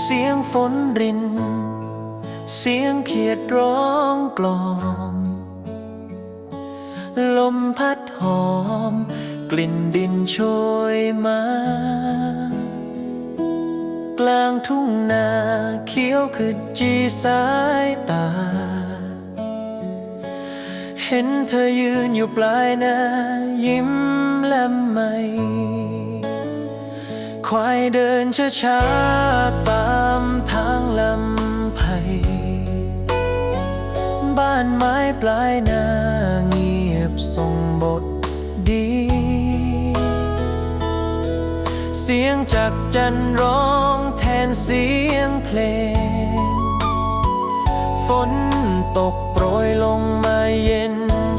เสียงฝนริน เสียงเขียดร้องกลอม ลมพัดหอม กลิ่นดินโชยมา กลางทุ่งนาเขียวคือจีสายตา เห็นเธอยืนอยู่ปลายนายิ้มและไม่ ควายเดินช้าๆตามทางลำไผ่บ้านไม้ปลายนาเงียบส่งบทดี เสียงจากจันร้องแทนเสียงเพลง ฝนตกโปรยลงมาเย็น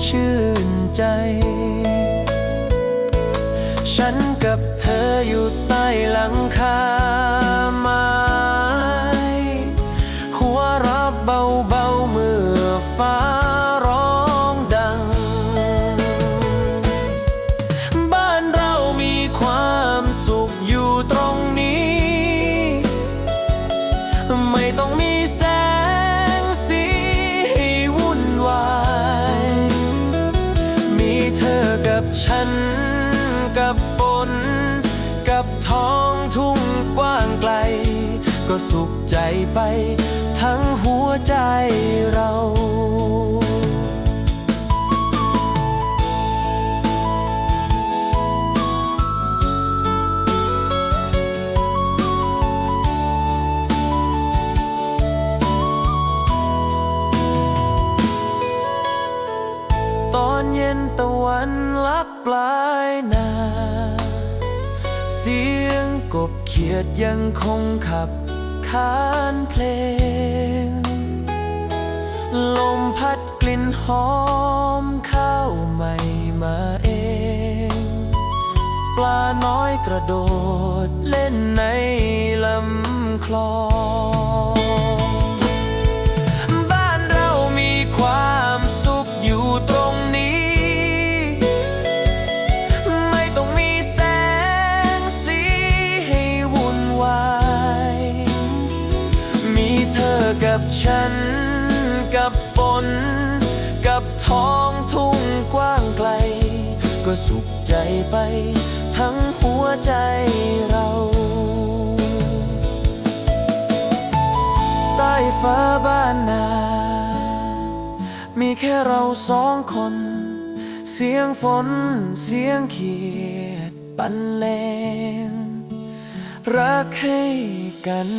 ชื่นใจ ฉันกับเธออยู่ใต้หลังคาไม้หัวรับเบาๆเมื่อฟ้าร้องดัง บ้านเรามีความสุขอยู่ตรงนี้ ไม่ต้องมีแสงสีให้วุ่นวาย มีเธอกับฉัน กับฝน กับท้องทุ่งกว้างไกล ก็สุขใจไป ทั้งหัวใจเรา อนเย็นตะวันลับปลายนา เสียงกบเขียดยังคงขับขานเพลง ลมพัดกลิ่นหอมข้าวใหม่มาเอง ปลาน้อยกระโดดเล่นในลำคลอง กับฉัน กับฝน กับท้องทุ่งกว้างไกล ก็สุขใจไป ทั้งหัวใจเราใต้ฟ้าบ้านนา มีแค่เราสองคน เสียงฝน เสียงเขียดปันเลงรักให้กัน